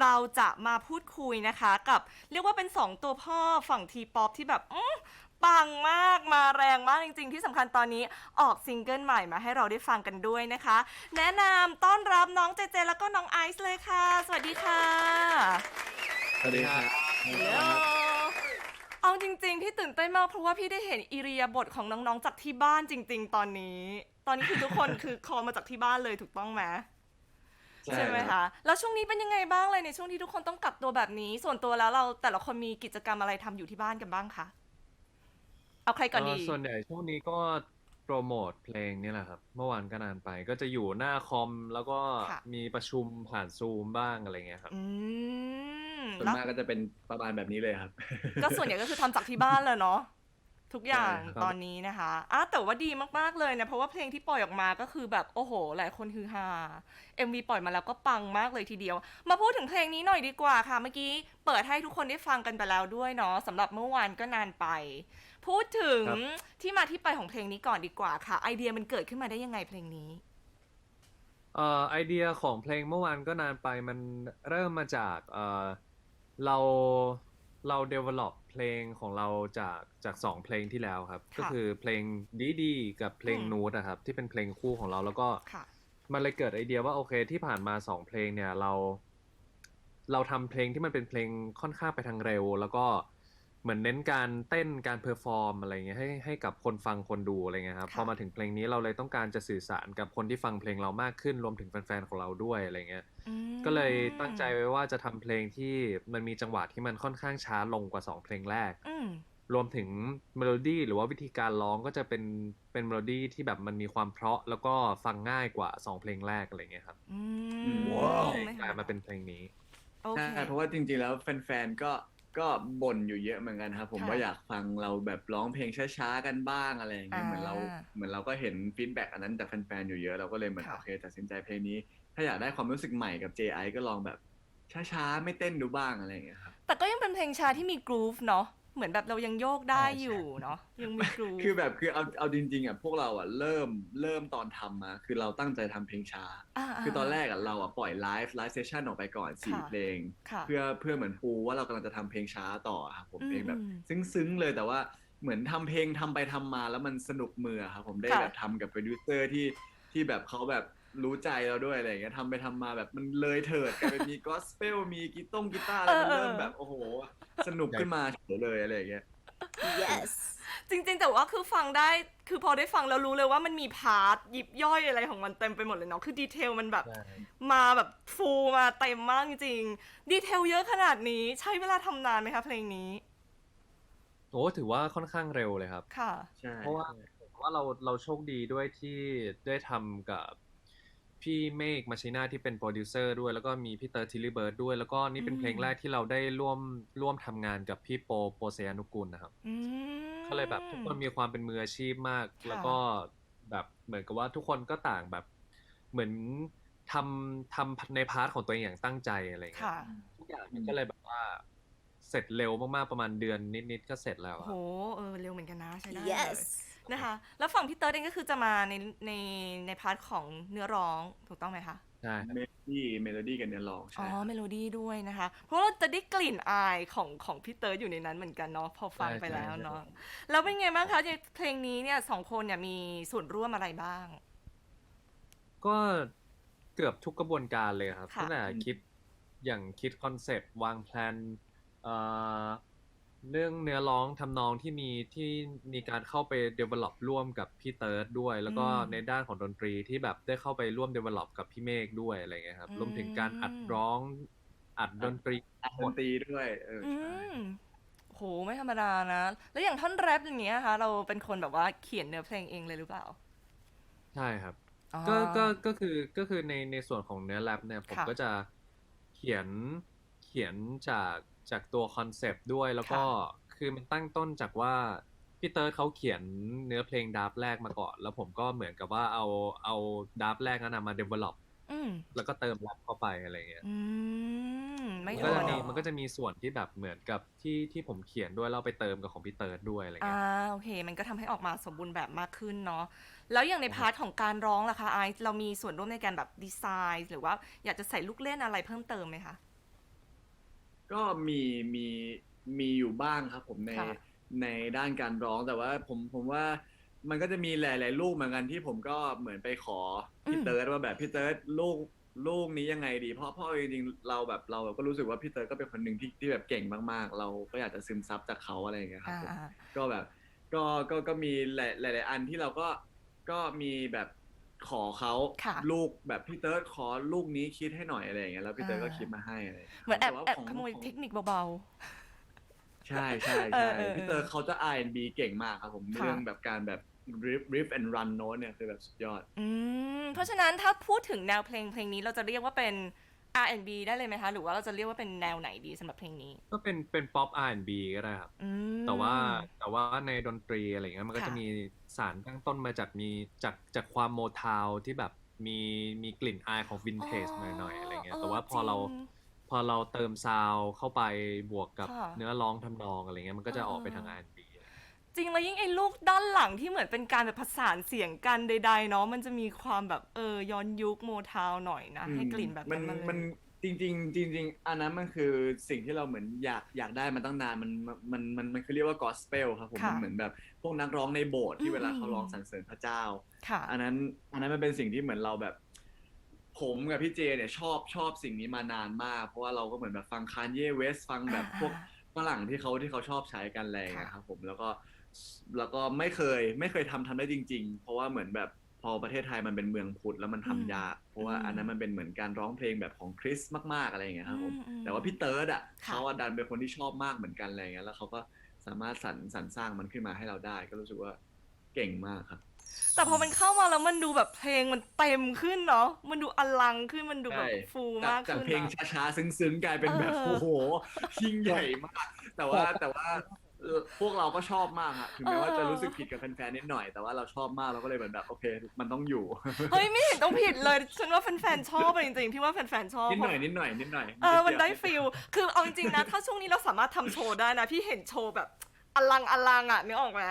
เราจะมาพูดคุยนะคะกับเรียกว่าเป็น 2 ตัวพ่อฝั่งทีป๊อปที่แบบอื้อปังมากมาแรงมากจริง ๆ ที่สำคัญตอนนี้ออกซิงเกิลใหม่มาให้เราได้ฟังกันด้วยนะคะ แนะนำต้อนรับน้องเจเจ แล้วก็น้องไอซ์เลยค่ะ สวัสดีค่ะ สวัสดีครับฮัลโหลเอาจริง ๆ พี่ตื่นเต้นมากเพราะว่าพี่ได้เห็นอิริยาบถของน้องๆจากที่บ้านจริง ๆ ตอนนี้ ตอนนี้คือทุกคนคือคอลมาจากที่บ้านเลยถูกต้องไหม ใช่ไหมคะ แล้วช่วงนี้เป็นยังไงบ้างเลยในช่วงที่ทุกคนต้องกักตัวแบบนี้ ส่วนตัวแล้วเราแต่ละคนมีกิจกรรมอะไรทำอยู่ที่บ้านกันบ้างคะ เอาใครก่อนดีเอ่อส่วนใหญ่ช่วงนี้ก็โปรโมทเพลงนี่แหละครับ เมื่อวานก็นานไปก็จะอยู่หน้าคอมแล้วก็ค่ะมีประชุมผ่านซูมบ้างอะไรเงี้ยครับอืมส่วนแล้วมากก็จะเป็นประมาณแบบนี้เลยครับ ก็ส่วนใหญ่ก็คือทำจากที่บ้านเลยเนาะ ทุกอย่างใช่ครับตอนนี้นะคะอะแต่ว่าดีมากๆเลยนะ เพราะว่าเพลงที่ปล่อยออกมาก็คือแบบโอ้โห หลายคนฮือฮา MV ปล่อยมาแล้วก็ปังมากเลยทีเดียว มาพูดถึงเพลงนี้หน่อยดีกว่าค่ะ เมื่อกี้เปิดให้ทุกคนได้ฟังกันไปแล้วด้วยเนาะสำหรับเมื่อวานก็นานไป พูดถึงครับที่มาที่ไปของเพลงนี้ก่อนดีกว่าค่ะ ไอเดียมันเกิดขึ้นมาได้ยังไงเพลงนี้เอ่อไอเดียของเพลงเมื่อวานก็นานไปมันเริ่มมาจากเอ่อเรา เรา develop เพลงของเราจากจากสองเพลงที่แล้วครับค่ะก็คือเพลงดีดีกับเพลงอืมนูตนะครับ ที่เป็นเพลงคู่ของเราแล้วก็ค่ะมันเลยเกิดไอเดียว่าโอเคที่ผ่านมาสองเพลงเนี่ยเรา เราทำเพลงที่มันเป็นเพลงค่อนข้างไปทางเร็ว แล้วก็ เหมือนเน้นการเต้นการเพอร์ฟอร์มอะไรเงี้ยให้ให้กับคนฟังคนดูอะไรเงี้ยครับค่ะพอมาถึงเพลงนี้เราเลยต้องการจะสื่อสารกับคนที่ฟังเพลงเรามากขึ้นรวมถึงแฟนๆของเราด้วยอะไรเงี้ยอืมก็เลยตั้งใจไว้ว่าจะทำเพลงที่มันมีจังหวะที่มันค่อนข้างช้าลงกว่าสองเพลงแรกอืมรวมถึงเมโลดี้หรือว่าวิธีการร้องก็จะเป็นเป็นเมโลดี้ที่แบบมันมีความเพราะแล้วก็ฟังง่ายกว่าสองเพลงแรกอะไรเงี้ยครับอืมว้าวไม่กลายมาเป็นเพลงนี้โอเคใช่เพราะว่าจริงๆแล้วแฟนๆก็ ก็บ่นอยู่เยอะเหมือนกันครับ ผมค่ะว่าอยากฟังเราแบบร้องเพลงช้าๆกันบ้างอะไรอย่างเงี้ยอ่าเหมือนเราเหมือนเราก็เห็นฟีดแบ็กอันนั้นจากแฟนๆอยู่เยอะเราก็เลยเหมือนค่ะ โอเคตัดสินใจเพลงนี้ ถ้าอยากได้ความรู้สึกใหม่กับ JI ก็ลองแบบช้าๆไม่เต้นดูบ้างอะไรอย่างเงี้ยครับ แต่ก็ยังเป็นเพลงช้าที่มีกรูฟเนาะ เหมือนแบบเรายังโยกได้ใช่ใช่อยู่เนาะยังมีกรูฟคือแบบคือเอาเอาจริงๆอะพวกเราอะเริ่มเริ่มตอนทำมาคือเราตั้งใจทำเพลงช้าาๆคือตอนแรกอะเราอะปล่อยไลฟ์ไลฟ์เซสชันออกไปก่อนสี่ค่ะเพลงค่ะเพื่อเพื่อเหมือนปูว่าเรากำลังจะทำเพลงช้าต่อครับผมอืมเพลงแบบอืมซึ้งๆเลยแต่ว่าเหมือนทำเพลงทำไปทำมาแล้วมันสนุกมือครับผมได้ค่ะแบบทำกับโปรดิวเซอร์ที่ที่แบบเขาแบบ รู้ใจเราด้วยอะไรอย่างเงี้ยทำไปทำมาแบบมันเลยเถิดกลายเป็นมีกอสเปลมีกีต้งกีตาร์อะไรมันเริ่มแบบโอ้โห สนุกขึ้นมาเฉยเลยอะไรอย่างเงี้ย yes จริงๆ แต่ว่าคือฟังได้คือพอได้ฟังแล้วรู้เลยว่ามันมีพาร์ทยิบย่อยอะไรของมันเต็มไปหมดเลยเนาะคือดีเทลมันแบบมาแบบฟูลมาเต็มมากจริงๆดีเทลเยอะขนาดนี้ใช้เวลาทำนานไหมคะเพลงนี้โอ้ถือว่าค่อนข้างเร็วเลยครับ ค่ะ ใช่ เพราะว่าเพราะว่าเราเราโชคดีด้วยที่ได้ทำกับ พี่เมฆมาชิน่าที่เป็นโปรดิวเซอร์ด้วยแล้วก็มีพี่เตอร์ทิลลี่เบิร์ดด้วย แล้วก็นี่เป็นอืมเพลงแรกที่เราได้ร่วมร่วมทำงานกับพี่โปโปเซยานุกุลนะครับอืมก็เลยแบบทุกคนมีความเป็นมืออาชีพมากค่ะแล้วก็แบบเหมือนกับว่าทุกคนก็ต่างแบบเหมือนทำทำในพาร์ทของตัวเองอย่างตั้งใจอะไรเงี้ค่ะยทุกอย่างมันก็เลยแบบว่าเสร็จเร็วมากๆประมาณเดือนนิดๆก็เสร็จแล้วโอ้อะโหเออเร็วเหมือนกันนะใช้ได้เลย yes นะคะ แล้วฝั่งพี่เติร์ดเองก็คือจะมาในในในพาร์ทของเนื้อร้องถูกต้องไหมคะ ใช่ครับเมโลดี้เมโลดี้กันเนื้อร้องอ๋ใช่อครับ เมโลดี้ด้วยนะคะ เพราะเราจะได้กลิ่นอายของของพี่เติร์ดอยู่ในนั้นเหมือนกันเนาะ พอฟังใช่ไปแล้วใช่เนาะ แล้วเป็นไงบ้างคะในเพลงนี้เนี่ยสองคนเนี่ยมีส่วนร่วมอะไรบ้าง ก็เกือบทุกกระบวนการเลยครับค่ะ ตั้งแต่คิดอย่างคิดคอนเซปต์วางแพลนเอ่อ เรื่องเนื้อร้องทำนองที่มีที่มีการเข้าไป develop ร่วมกับพี่เติร์ดด้วย แล้วก็ในด้านของดนตรีที่แบบได้เข้าไปร่วม develop กับพี่เมฆด้วยอะไรเงี้ยครับรวมถึงการอัดร้องอัดดนตรี อัดดนตรีด้วย เอออืใช่ มโหไม่ธรรมดานะ แล้วอย่างท่อนแรปอย่างเงี้ยคะเราเป็นคนแบบว่าเขียนเนื้อเพลงเองเลยหรือเปล่าใช่ครับ อ๋อ ก็ก็ก็คือก็คือในในส่วนของเนื้อแรปเนี่ยผมค่ะ ก็จะเขียนเขียนจาก จากตัวคอนเซปต์ด้วยแล้วก็คือมันตั้งต้นจากว่าพี่เติร์ดเขาเขียนเนื้อเพลงดราฟต์แรกมาก่อน แล้วผมก็เหมือนกับว่าเอาเอาดราฟต์แรกนั้นนะมา develop อืมแล้วก็เติมแรปเข้าไปอะไรเงี้ยอืมไม่มันโทก็รจะมีเนาะมันก็จะมีส่วนที่แบบเหมือนกับที่ที่ผมเขียนด้วยแล้วเอาไปเติมกับของพี่เติร์ดด้วยอะไรอ่าเงี้ยโอเค มันก็ทำให้ออกมาสมบูรณ์แบบมากขึ้นเนาะแล้วอย่างในพาร์ทของการร้องล่ะคะไอซ์เรามีส่วนร่วมในการแบบดีไซน์ หรือว่าอยากจะใส่ลูกเล่นอะไรเพิ่มเติมไหมคะ ก็มีมีมีอยู่บ้างครับ ผมในค่ะ ในด้านการร้องแต่ว่าผมผมว่ามันก็จะมีหลาย ๆ ลูกเหมือนกันที่ผมก็เหมือนไปขอพี่เติร์ดว่าแบบพี่เติร์ดลูกลูกนี้ยังไงดี เพราะเพราะจริงๆเราแบบเราก็รู้สึกว่าพี่เติร์ดก็เป็นคนหนึ่งที่ที่แบบเก่งมาก ๆ เราก็อยากจะซึมซับจากเขาอะไรอย่างเงี้ยครับอ่าผม อ่าก็แบบก็ก็ก็มีหลายหลาย ๆ อันที่เราก็ก็มีแบบ ขอเขาค่ะลูกแบบพี่เติร์ดขอลูกนี้คิดให้หน่อยอะไรอย่างเงี้ยแล้วพี่เติร์ดก็อ่า คิดมาให้อะไรย่างงี้ยเหมือนแอบต่ว่าแอบของขโมยของ เทคนิคเบา ใช่ใช่เอใช่อเออพี่เตอร์เขาจะ R&B เก่งมากครับผมค่ะ เรื่องแบบการแบบ riff riff and run note เนี่ยคือแบบสุดยอด ๆ อืม เพราะฉะนั้นถ้าพูดถึงแนวเพลงเพลงนี้เราจะเรียกว่าเป็น R&B ได้เลยไหมคะ หรือว่าเราจะเรียกว่าเป็นแนวไหนดีสำหรับเพลงนี้ ก็เป็นเป็นป๊อป R&B ก็ได้ครับอืมแต่ว่าแต่ว่าในดนตรีอะไรเงี้ยมันก็ค่ะจะมีสารตั้งต้นมาจากมีจากจากความโมทาวที่แบบมีมีกลิ่นอายของวินเทจหน่อยๆอะไรเงี้ยแต่ว่าพอเราจงพอเราเติมซาวด์เข้าไปบวกกับค่ะเนื้อร้องทำนองอะไรเงี้ยมันก็จะออกไปอ่าทาง R&B จ ริงแล้วยิ่งไอ้ลูกด้านหลังที่เหมือนเป็นการแบบผสานเสียงกันใด ๆ เนาะมันจะมีความแบบเออย้อนยุคโมทาวหน่อยนะ ให้กลิ่นแบบมันั้นนมาเลยมันจริงจริงๆจริงๆอันนั้นมันคือสิ่งที่เราเหมือนอยากอยากได้มาตั้งนานมันมันมันมันคือเรียกว่า gospel ครับผมค่ะมันเหมือนแบบพวกนักร้องในโบสถ์อืที่มเวลาเขาร้องสรรเสริญพระเจ้า ค่ะ อันนั้นอันนั้นมันเป็นสิ่งที่เหมือนเราแบบ ผมกับพี่เจเนี่ยชอบชอบสิ่งนี้มานานมาก เพราะว่าเราก็เหมือนแบบฟังคานเย่เวสฟังแบบอ่าพวกฝรั่งที่เขาที่เขาชอบใช้กันแรงค่ะ นะครับผมแล้วก็ แล้วก็ไม่เคย ไม่เคยทำทำได้จริง ๆ เพราะว่าเหมือนแบบพอประเทศไทยมันเป็นเมืองพุทธแล้วมันทำยาก เพราะว่าอันนั้นมันเป็นเหมือนการร้องเพลงแบบของคริสต์มากๆอะไรอย่างเงี้ยครับผมอืมแต่ว่าพี่เติร์ดอะค่ะเขาอะดันเป็นคนที่ชอบมากเหมือนกันอะไรเงี้ยแล้วเขาก็สามารถสรรสรรสร้างมันขึ้นมาให้เราได้ ก็รู้สึกว่าเก่งมากครับ แต่พอมันเข้ามาแล้วมันดูแบบเพลงมันเต็มขึ้นเนาะมันดูอลังขึ้นมันดูแบบใช่ฟูจากมากจากขึ้นเพลงอะช้าๆซึ้งๆกลายเป็นแบบเออโอ้โหยิ่งใหญ่มาก แต่ว่าแต่ว่าเอ่อ พวกเราก็ชอบมากอะถึงแม้ว่าเออจะรู้สึกผิดกับแฟนๆนิดหน่อยแต่ว่าเราชอบมากเราก็เลยเหมือนแบบโอเค มันต้องอยู่เฮ้ยไม่เห็นต้องผิดเลยฉันว่าแฟนๆชอบอะจริงๆพี่ว่าแฟนๆชอบนิดหน่อยนิดหน่อยนิดหน่อยเออมันได้ฟิลคือเอาจริงๆนะ ถ้าช่วงนี้เราสามารถทำโชว์ได้นะ พี่เห็นโชว์แบบอลังอลังอะนึกออกไหม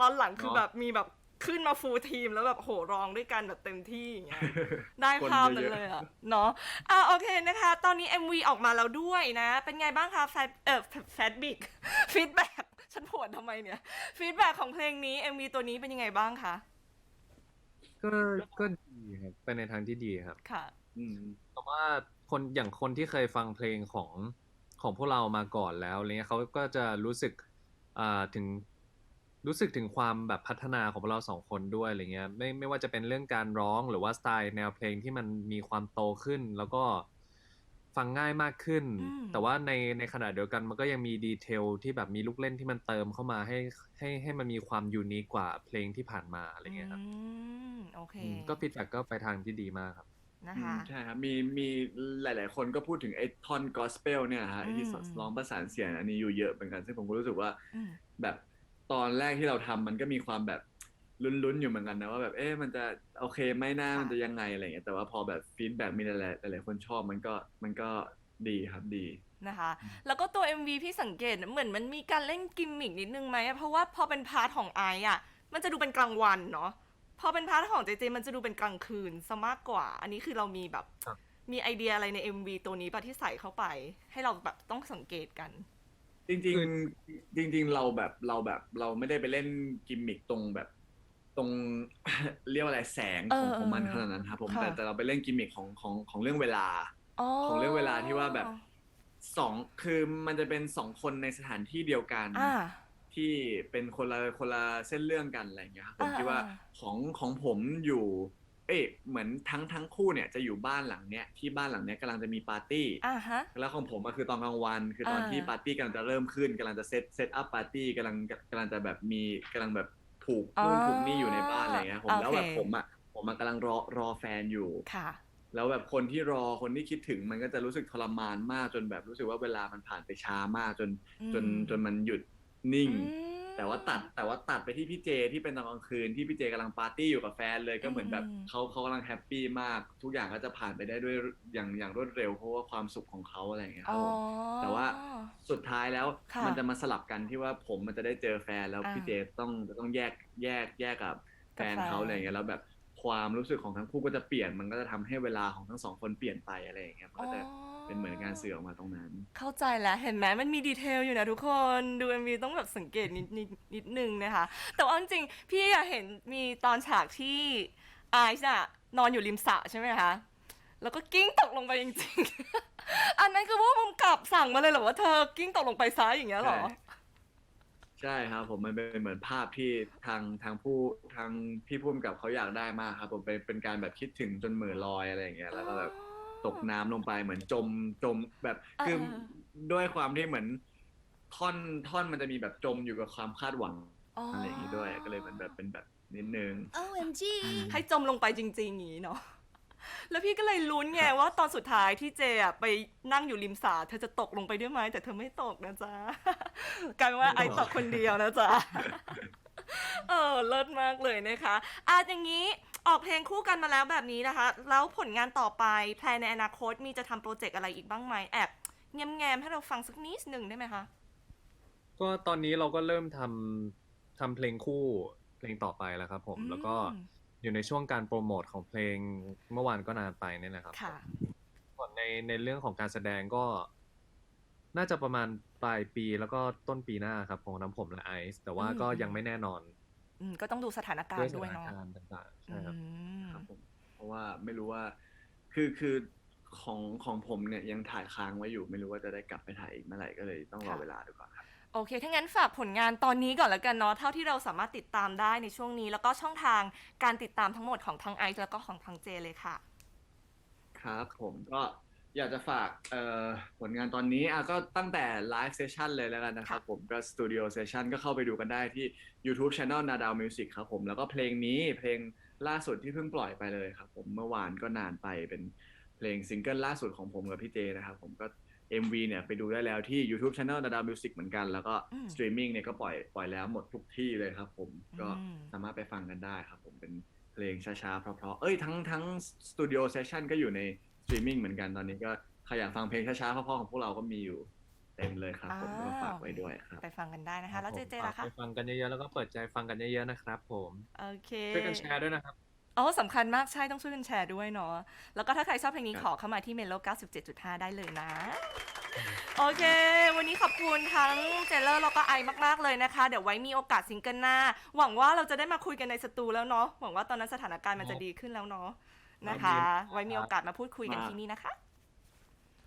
ตอนหลังคือแบบมีแบบขึ้นมาฟูลทีมแล้วแบบโหร้องด้วยกันแบบเต็มที่อย่างเงี้ยได้ภาพนั้นเลยอะเนาะอะโอเคนะคะ ตอนนี้ MV ออกมาแล้วด้วยนะ เป็นไงบ้างคะแฟดเอ่อแฟดบิกฟีดแบ็ก ฉันปวดทำไมเนี่ยฟีดแบ็กของเพลงนี้ MV ตัวนี้เป็นยังไงบ้างคะ ก็ก็ดีครับไปในทางที่ดีครับค่ะ อืมเพราะว่าคนอย่างคนที่เคยฟังเพลงของของพวกเรามาก่อนแล้วอะไรเงี้ยเขาก็จะรู้สึกอ่าถึงรู้สึกถึงความแบบพัฒนาของพวกเราสองคนด้วยอะไรเงี้ยไม่ไม่ว่าจะเป็นเรื่องการร้องหรือว่าสไตล์แนวเพลงที่มันมีความโตขึ้น แล้วก็ ฟังง่ายมากขึ้นอืมแต่ว่าในในขณะเดียวกันมันก็ยังมีดีเทลที่แบบมีลูกเล่นที่มันเติมเข้ามาให้ให้ให้มันมีความยูนิคกว่าเพลงที่ผ่านมาอะไรเงี้ยครับอืมโอเคอืมก็ฟีดแบ็กก็ไปทางที่ดีมากครับนะคะใช่ครับมีมีหลาย ๆ คนก็พูดถึงไอ้ท่อนกอสเปลเนี่ยฮะอืมที่ร้องประสานเสียงอันนี้อยู่เยอะเหมือนกันซึ่งผมก็รู้สึกว่าอืมแบบตอนแรกที่เราทำมันก็มีความแบบ ลุ้นๆอยู่เหมือนกันนะว่าแบบเอ๊ะมันจะโอเคไหมนะค่ะมันจะยังไงอะไรเงี้ยแต่ว่าพอแบบฟีดแบ็กมีหลายๆหลายๆคนชอบมันก็มันก็ดีครับดีนะคะ แล้วก็ตัว MV พี่สังเกตเหมือนมันมีการเล่นกิมมิกนิดนึงไหมเพราะว่าพอเป็นพาร์ทของไอซ์อะ มันจะดูเป็นกลางวันเนาะพอเป็นพาร์ทของเจเจมันจะดูเป็นกลางคืนซะมากกว่า อันนี้คือเรามีแบบครับมีไอเดียอะไรใน MV ตัวนี้ปะที่ใส่เข้าไป ให้เราแบบต้องสังเกตกัน จริง ๆ จริง ๆ เราแบบเราแบบเราไม่ได้ไปเล่นกิมมิคตรงแบบ ตรงเรียกว่าอะไรแสงของเออของมันเออขนาดนั้นครับผมค่ะแต่แต่เราไปเล่นกิมมิคของของของเรื่องเวลาอ๋อของเรื่องเวลาที่ว่าแบบสองคือมันจะเป็นสองคนในสถานที่เดียวกันอ่าที่เป็นคนละคนละเส้นเรื่องกันอะไรอย่างเงี้ยครับผมอ่าคิดว่าอ่าของของผมอยู่ เอ้ยเหมือนทั้งทั้งคู่เนี่ยจะอยู่บ้านหลังเนี้ยที่บ้านหลังเนี้ยกำลังจะมีปาร์ตี้อ่าฮะแล้วของผมก็คือตอนกลางวัน คือตอนอ่าที่ปาร์ตี้กำลังจะเริ่มขึ้นกำลังจะเซตเซตอัพปาร์ตี้กำลังกำลังจะแบบมีกำลังแบบ ผูกนู่นผูกนี่อยู่ในบ้านอะไรเงี้ยผมแล้วแบบผมอะผมอะกำลังรอรอแฟนอยู่ค่ะแล้วแบบคนที่รอคนที่คิดถึงมันก็จะรู้สึกทรมานมากจนแบบรู้สึกว่าเวลามันผ่านไปช้ามากจนอืมจนจนมันหยุดนิ่งอืม แต่ว่าตัดแต่ว่าตัดไปที่พี่เจที่เป็นตอนกลางคืนที่พี่เจกำลังปาร์ตี้อยู่กับแฟนเลยก็เหมือนแบบอืม เขาเขากำลังแฮปปี้มาก ทุกอย่างก็จะผ่านไปได้ด้วยอย่างอย่างรวดเร็วเพราะว่าความสุขของเขาอะไรอย่างเงี้ยครับผม แต่ว่า สุดท้ายแล้วค่ะมันจะมาสลับกันที่ว่าผมมันจะได้เจอแฟนแล้วอ่าพี่เจต้องจะต้องแยกแยกแยกกับแฟนกับแฟนเขาอะไรอย่างเงี้ยแล้วแบบความรู้สึกของทั้งคู่ก็จะเปลี่ยนมันก็จะทำให้เวลาของทั้งสองคนเปลี่ยนไปอะไรอย่างเงี้ยมันก็จะ เป็นเหมือนการสื่อออกมาตรงนั้น เข้าใจแล้วเห็นไหมมันมีดีเทลอยู่นะทุกคนดู MV ต้องแบบสังเกตนิดนิดนิดนึงนะคะ แต่ว่าจริงๆพี่อะเห็นมีตอนฉากที่ไอซ์อะนอนอยู่ริมสระใช่ไหมคะแล้วก็กิ้งตกลงไปจริงๆ อันนั้นคือว่ามุมกลับสั่งมาเลยเหรอว่าเธอกิ้งตกลงไปซ้ายอย่างเงี้ยเหรอ ใช่ใช่ครับผมมันเป็นเหมือนภาพที่ทางทางผู้ทางพี่พุ่มกับเขาอยากได้มากครับ ผมเป็นเป็นการแบบคิดถึงจนเหม่อลอยอะไรอย่างเงี้ยแล้วก็แบบ ตกน้ำลงไปเหมือนจมจมแบบคืออ่าด้วยความที่เหมือนท่อนท่อนมันจะมีแบบจมอยู่กับความคาดหวังอะไรอย่างงี้ด้วย ก็เลยมันแบบเป็นแบบนิดนึง OMG ให้จมลงไปจริงๆอย่างนี้เนาะ แล้วพี่ก็เลยลุ้นไงว่าตอนสุดท้ายที่เจอะไปนั่งอยู่ริมสระเธอจะตกลงไปด้วยไหมแต่เธอไม่ตกนะจ๊ะ กลายเป็นว่าไอตกคนเดียวนะจ๊ะ เออเลิศมากเลยนะคะอาอย่างนี้ ออกเพลงคู่กันมาแล้วแบบนี้นะคะ แล้วผลงานต่อไปแพลนในอนาคตมีจะทำโปรเจกต์อะไรอีกบ้างไหมแอบแง้มๆให้เราฟังสักนิดหนึ่งได้ไหมคะ ก็ตอนนี้เราก็เริ่มทำทำเพลงคู่เพลงต่อไปแล้วครับ ผมอืม แล้วก็อยู่ในช่วงการโปรโมทของเพลงเมื่อวานก็นานไปเนี่ยนะครับค่ะ ส่วนในในเรื่องของการแสดงก็ น่าจะประมาณปลายปีแล้วก็ต้นปีหน้าครับของน้ำผมและไอซ์แต่ว่าอืมก็ยังไม่แน่นอน อืม ก็ต้องดูสถานการด้วยณ์สด้วยถานเนาะ การณ์ต่างๆใช่ครับอืมครับผมเพราะว่าไม่รู้ว่าคือคือของของผมเนี่ยยังถ่ายค้างไว้อยู่ ไม่รู้ว่าจะได้กลับไปถ่ายอีกเมื่อไหร่ก็เลยต้องรอค่ะ เวลาดูก่อนครับโอเค ถ้างั้นฝากผลงานตอนนี้ก่อนแล้วกันเนาะ เท่าที่เราสามารถติดตามได้ในช่วงนี้ แล้วก็ช่องทางการติดตามทั้งหมดของทางไอซ์แล้วก็ของทางเจเลยค่ะ ครับผมก็ อยากจะฝากเอ่อผลงานตอนนี้อะก็ตั้งแต่ไลฟ์เซสชันเลยแล้วกันนะครับผมก็สตูดิโอเซสชันก็เข้าไปดูกันได้ที่ YouTube Channel นาดาวมิวสิกครับผม แล้วก็เพลงนี้เพลงล่าสุดที่เพิ่งปล่อยไปเลยครับผมเมื่อวานก็นานไปเป็นเพลงซิงเกิลล่าสุดของผมกับพี่เจนะครับผมก็ MV เนี่ยไปดูได้แล้วที่ YouTube Channel นาดาวมิวสิกเหมือนกัน แล้วก็อืมสตรีมมิ่งเนี่ยก็ปล่อยปล่อยแล้วหมดทุกที่เลยครับผมก็อืมสามารถไปฟังกันได้ครับผมเป็นเพลงช้าๆ เพราะๆ เอ้ยทั้งทั้งสตูดิโอเซสชันก็อยู่ใน สตรีมมิ่งเหมือนกันตอนนี้ก็ใครอยากฟังเพลงช้าๆเพราะๆของพวกเราก็มีอยู่เต็มเลยครับ ผมอ้าวก็ฝากไว้ด้วยครับ ไปฟังกันได้นะคะ แล้วเจเจล่ะฝาคะกไปฟังกันเยอะๆแล้วก็เปิดใจฟังกันเยอะๆนะครับ ผมโอเคช่วยกันแชร์ด้วยนะครับอ๋อสำคัญมากใช่ต้องช่วยกันแชร์ด้วยเนาะแล้วก็ถ้าใครชอบเพลงนี้ครับขอเข้ามาที่เมโล97.5 ได้เลยนะโอเค วันนี้ขอบคุณทั้งเจเลอร์แล้วก็ไอมากๆเลยนะคะ เดี๋ยวไว้มีโอกาสซิงเกิลหน้า หวังว่าเราจะได้มาคุยกันในสตูแล้วเนาะ หวังว่าตอนนั้นสถานการณ์มันจะดีขึ้นแล้วเนาะ นะคะครับไว้มีโอกาสมาพูดคุยกันที่นี่นะคะ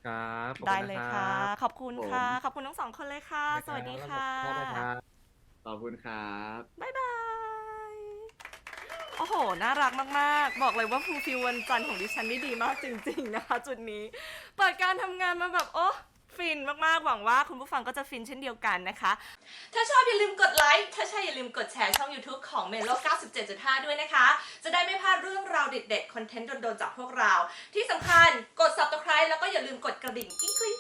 ครับขอบได้ณนเลยรับค่ะขอบคุณค่ะ ผม ขอบคุณทั้งสองคนเลยค่ะ สวัสดีค่ะขอบณรับขอบคุณครับ บ๊ายบาย โอ้โห น่ารักมาก ๆ บอกเลยว่าฟูลฟิลวันจันทร์ของดิฉันนี่ดีมากจริง ๆ นะคะ จุดนี้ เปิดการทำงานมาแบบ โอ้ ฟินมากๆ หวังว่าคุณผู้ฟังก็จะฟินเช่นเดียวกันนะคะ ถ้าชอบอย่าลืมกดไลค์ ถ้าใช่อย่าลืมกดแชร์ช่อง YouTube ของ Melo 97.5 ด้วยนะคะ จะได้ไม่พลาดเรื่องราวเด็ดๆ คอนเทนต์โดนๆ จากพวกเรา ที่สำคัญกด subscribe แล้วก็อย่าลืมกดกระดิ่งกริ๊ง